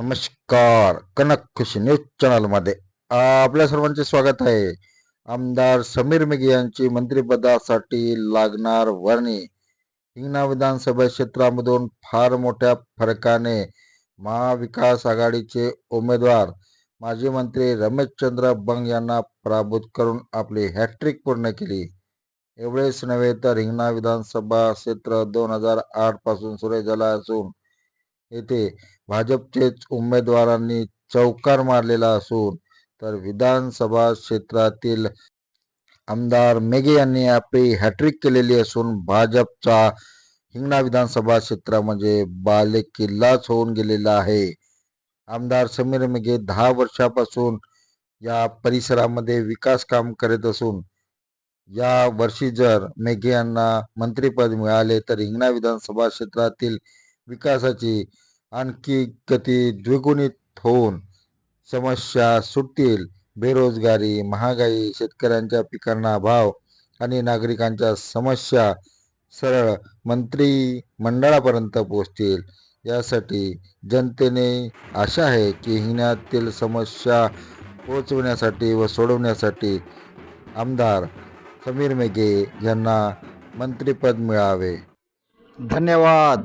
नमस्कार. कनक खुशी न्यूज चॅनलमध्ये आपल्या सर्वांचे स्वागत आहे. आमदार समीर मेघे यांची मंत्रिपदासाठी लागणार वर्णी. हिंगणा विधानसभा क्षेत्रामधून फार मोठ्या फरकाने महाविकास आघाडीचे उमेदवार माजी मंत्री रमेशचंद्र बंग यांना पराभूत करून आपली हॅट्रिक पूर्ण केली. एवढेच नव्हे तर हिंगणा विधानसभा क्षेत्र दोन हजार आठपासून सुरू झाला असून येथे भाजपचेच उमेदवारांनी चौकार मारलेला असून तर विधानसभा क्षेत्रातील आमदार मेघे यांनी आपली हॅट्रिक केलेली असून भाजपचा हिंगणा विधानसभा क्षेत्र म्हणजे बालेकिल्लाच होऊन गेलेला आहे. आमदार समीर मेघे दहा वर्षापासून या परिसरामध्ये विकास काम करत असून या वर्षी जर मेघे यांना मंत्रिपद मिळाले तर हिंगणा विधानसभा क्षेत्रातील विकासाची आणखी गती द्विगुणित होऊन समस्या सुटतील. बेरोजगारी महागाई शेतकऱ्यांच्या पिकांना भाव आणि नागरिकांच्या समस्या सरळ मंत्री मंडळापर्यंत पोहोचतील. यासाठी जनतेने आशा आहे की हिण्यातील समस्या पोचवण्यासाठी व सोडवण्यासाठी आमदार समीर मेघे यांना मंत्रिपद मिळावे. धन्यवाद.